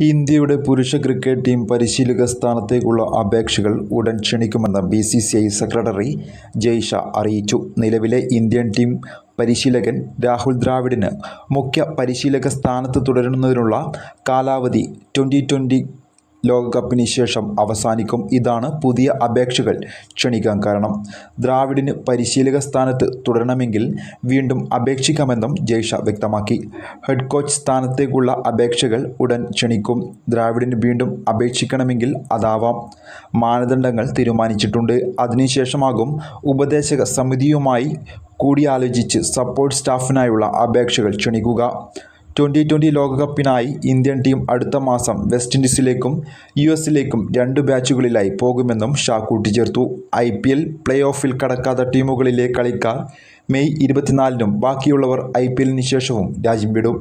ഇന്ത്യയുടെ പുരുഷ cricket team പരിശീലക സ്ഥാനത്തേക്കുള്ള അപേക്ഷകൾ ഉടൻ ക്ഷണിക്കുമെന്ന് B C C I secretary Jay Shah അറിയിച്ചു. നിലവിലെ ഇന്ത്യൻ ടീം പരിശീലകൻ രാഹുൽ ദ്രാവിഡിന് മുഖ്യ പരിശീലക സ്ഥാനത്ത് തുടരുന്നതിനുള്ള കാലാവധി ട്വന്റി ട്വന്റി ലോകകപ്പിന് ശേഷം അവസാനിക്കും. ഇതാണ് പുതിയ അപേക്ഷകൾ. ക്ഷണിക്കാൻ കാരണം ദ്രാവിഡിന് പരിശീലക സ്ഥാനത്ത് തുടരണമെങ്കിൽ വീണ്ടും അപേക്ഷിക്കാമെന്നും ജയ്ഷ വ്യക്തമാക്കി. ഹെഡ് കോച്ച് സ്ഥാനത്തേക്കുള്ള അപേക്ഷകൾ ഉടൻ ക്ഷണിക്കും. ദ്രാവിഡിന് വീണ്ടും അപേക്ഷിക്കണമെങ്കിൽ അതാവാം. മാനദണ്ഡങ്ങൾ തീരുമാനിച്ചിട്ടുണ്ട്. അതിനുശേഷമാകും ഉപദേശക സമിതിയുമായി കൂടിയാലോചിച്ച് സപ്പോർട്ട് സ്റ്റാഫിനായുള്ള അപേക്ഷകൾ ക്ഷണിക്കുക. ട്വന്റി ട്വന്റി ലോകകപ്പിനായി ഇന്ത്യൻ ടീം അടുത്ത മാസം വെസ്റ്റ് ഇൻഡീസിലേക്കും യു എസിലേക്കും രണ്ട് ബാച്ചുകളിലായി പോകുമെന്നും ഷാ കൂട്ടിച്ചേർത്തു. ഐ പി എൽ പ്ലേ ഓഫിൽ കടക്കാത്ത ടീമുകളിലെ കളിക്കാർ മെയ് ഇരുപത്തിനാലിനും ബാക്കിയുള്ളവർ ഐ പി എല്ലിന് ശേഷവും രാജ്യം വിടും.